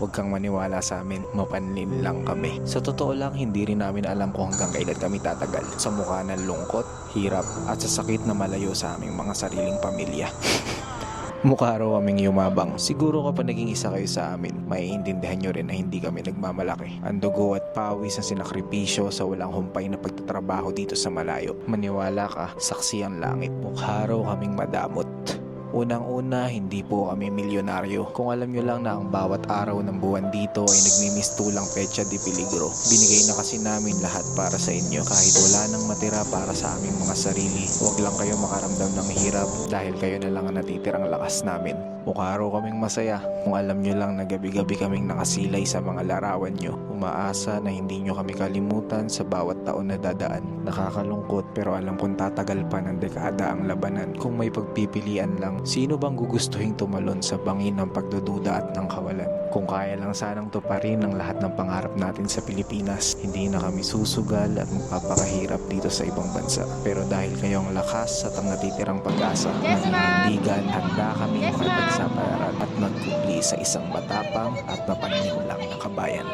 Huwag kang maniwala sa amin, mapanlin lang kami. Sa totoo lang, hindi rin namin alam kung hanggang kailan kami tatagal. Sa mukha ng lungkot, hirap, at sa sakit na malayo sa aming mga sariling pamilya. Mukha raw kaming yumabang. Siguro kapag naging isa kayo sa amin, maiintindihan nyo rin na hindi kami nagmamalaki. Ang dugo at pawis na sinakripisyo sa walang humpay na pagtatrabaho dito sa malayo. Maniwala ka, saksi ang langit. Mukha raw kaming madamot. Unang-una, hindi po kami milyonaryo. Kung alam nyo lang na ang bawat araw ng buwan dito ay nagmimistulang pecha di peligro. Binigay na kasi namin lahat para sa inyo. Kahit wala nang matira para sa aming mga sarili, huwag lang kayo makaramdam ng hirap dahil kayo na lang ang natitirang lakas namin. Mukha raw kaming masaya kung alam nyo lang na gabi-gabi kaming nakasilay sa mga larawan nyo. Umaasa na hindi nyo kami kalimutan sa bawat taon na dadaan. Nakakalungkot pero alam kong tatagal pa ng dekada ang labanan. Kung may pagpipilian lang, sino bang gugustuhin tumalon sa bangin ng pagdududa at ng kawalan? Kung kaya lang sanang tuparin ang lahat ng pangarap natin sa Pilipinas, hindi na kami susugal at magpapakahirap dito sa ibang bansa. Pero dahil kayo ang lakas at ang natitirang pag-asa, Yes, ma'am. naninindigan, handa kami Yes, ma'am. makipagsapalaran at magkubli sa isang matapang at mapanlinlang na kabayan.